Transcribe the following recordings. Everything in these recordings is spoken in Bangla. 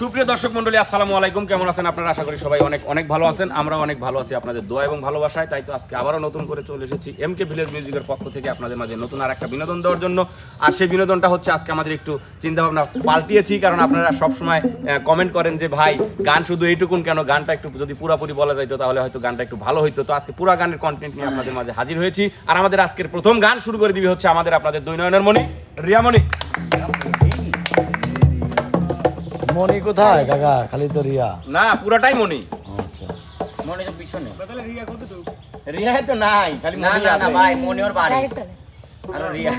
সুপ্রিয় দর্শক মন্ডলী, আসসালামু আলাইকুম। কেমন আছেন আপনারা? আশা করি সবাই অনেক অনেক ভালো আছেন। আমরা অনেক ভালো আছি আপনাদের দোয়া এবং ভালোবাসায়। তাই তো আজকে আবারও নতুন করে চলে এসেছি এম কে ভিলেজ মিউজিকের পক্ষ থেকে আপনাদের মাঝে নতুন আর একটা বিনোদন দেওয়ার জন্য। আর সেই বিনোদনটা হচ্ছে, আজকে আমাদের একটু চিন্তা ভাবনা পাল্টিয়েছি, কারণ আপনারা সবসময় কমেন্ট করেন যে, ভাই, গান শুধু এইটুকুন কেন? গানটা একটু যদি পুরোপুরি বলা যাইতো, তাহলে হয়তো গানটা একটু ভালো হইতো। তো আজকে পুরো গানের কন্টেন্ট নিয়ে আপনাদের মাঝে হাজির হয়েছি। আর আমাদের আজকের প্রথম গান শুরু করে দিবি হচ্ছে আমাদের আপনাদের দুই নয়নের মণি রিয়ামণি। মনি কোথায় কাকা? খালি তো রিয়া। না পুরোটাই মনি আচ্ছা। মনি তো পিছনে। রিয়া কত তো রিয়া তো নাই খালি না না না ভাই মনি ওর বাড়ি আর রিয়া।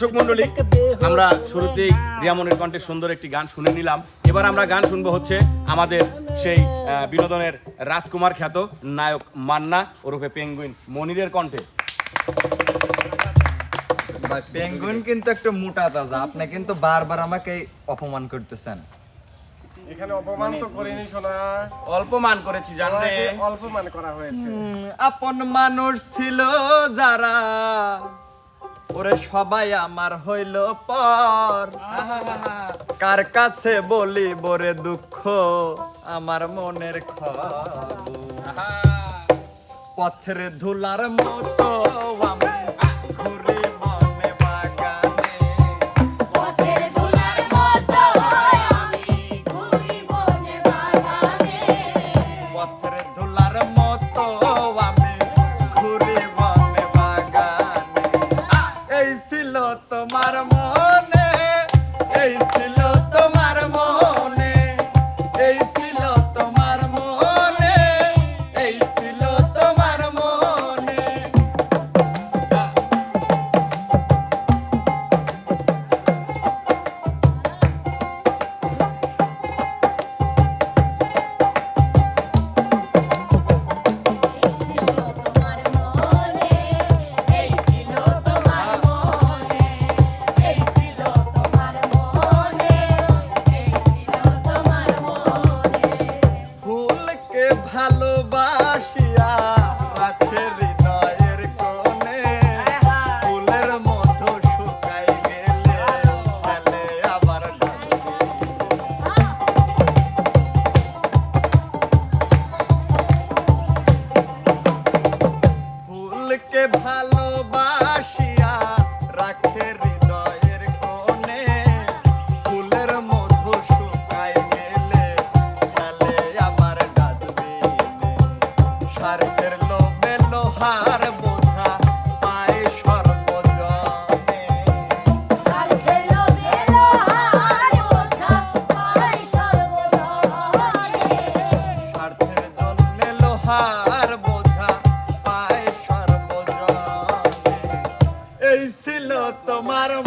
দর্শক মন্ডলী আমরা শুরুতেই রিয়ামনের কণ্ঠে সুন্দর একটি গান শুনে নিলাম। এবার আমরা গান শুনব হচ্ছে আমাদের সেই বিনোদনের রাজকুমার খ্যাত নায়ক মান্না ওরূপে পেঙ্গুইন মনিরের কণ্ঠে। পেঙ্গুইন কিন্তু একটু মোটা তাজা। আপনি কিন্তু বারবার আমাকে অপমান করতেছেন। এখানে অপমান তো করিনি সোনা। অল্প মান করেছি জানলে? অল্প মান করা হয়েছে। আপন মানুষ ছিল যারা। ওরে সবাই আমার হইল পর। কার কাছে বলি বরে দুঃখ? আমার মনের খবর পথের ধুলার মতো আমার tomaram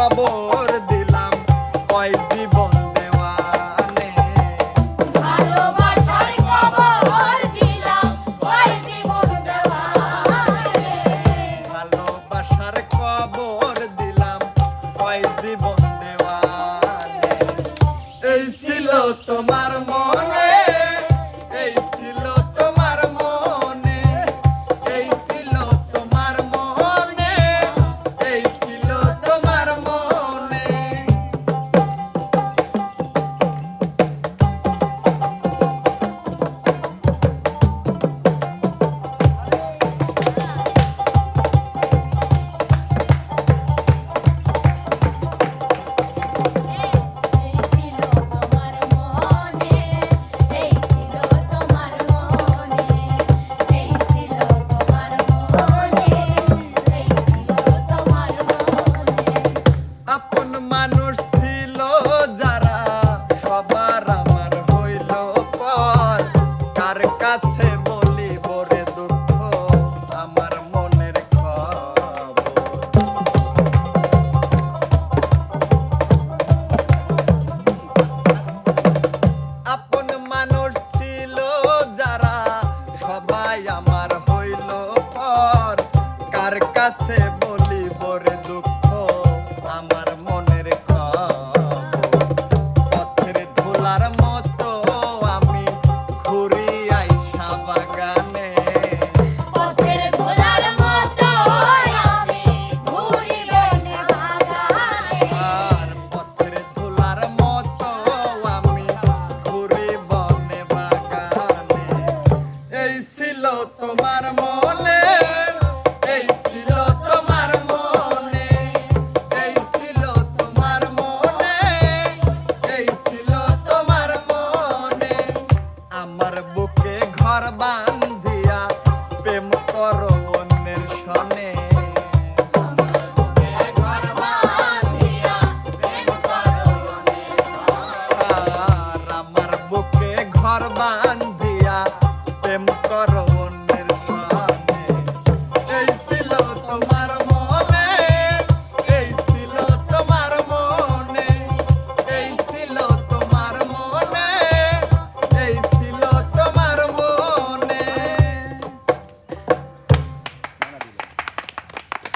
পাবো